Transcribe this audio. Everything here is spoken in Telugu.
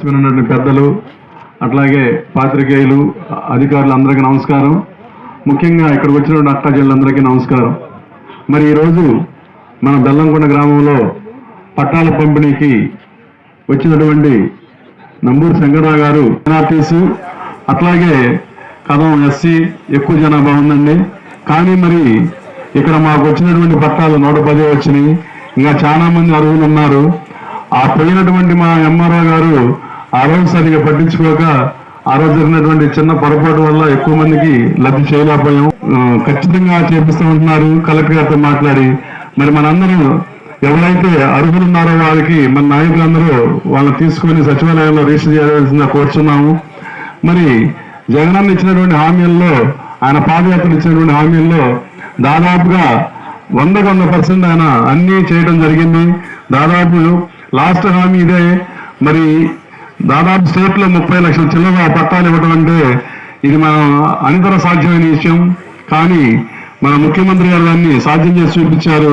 ఉన్నటువంటి పెద్దలు అట్లాగే పాత్రికేయులు అధికారులు అందరికీ నమస్కారం. ముఖ్యంగా ఇక్కడికి వచ్చినటువంటి అట్టాజీలందరికీ నమస్కారం. మరి ఈరోజు మన బెల్లంకొండ గ్రామంలో పట్టాల పంపిణీకి వచ్చినటువంటి నంబూరు శంకరరావు గారు ఎన్ఆర్టీసీ అట్లాగే కథం ఎస్సీ ఎక్కువ జనాభా ఉందండి. కానీ మరి ఇక్కడ మాకు వచ్చినటువంటి పట్టాలు నూట పది వచ్చినాయి. ఇంకా చాలా మంది అర్హులు ఉన్నారు. ఆ పోయినటువంటి మా ఎంఆర్ఓ గారు ఆ రోజు సరిగా పట్టించుకోక ఆ రోజు జరిగినటువంటి చిన్న పొరపాటు వల్ల ఎక్కువ మందికి లబ్ధి చేయలేకపోయాం ఖచ్చితంగా ఖచ్చితంగా చేపిస్తామంటున్నారు. కలెక్టర్ గారితో మాట్లాడి మరి మనందరం ఎవరైతే అర్హులు ఉన్నారో వారికి మన నాయకులందరూ వాళ్ళని తీసుకొని సచివాలయంలో రిజిస్టర్ చేయాల్సిందిగా కోరుచున్నాము. మరి జగనన్న ఇచ్చినటువంటి హామీల్లో ఆయన పాదయాత్ర ఇచ్చినటువంటి హామీల్లో దాదాపుగా వందకు వంద పర్సెంట్ ఆయన అన్నీ చేయడం జరిగింది. దాదాపు లాస్ట్ హామీ ఇదే. మరి దాదాపు స్టేట్లో ముప్పై లక్షల చిల్లర పట్టాలు ఇవ్వడం అంటే ఇది మన అనితర సాధ్యమైన విషయం. కానీ మన ముఖ్యమంత్రి గారు దాన్ని సాధ్యం చేసి చూపించారు.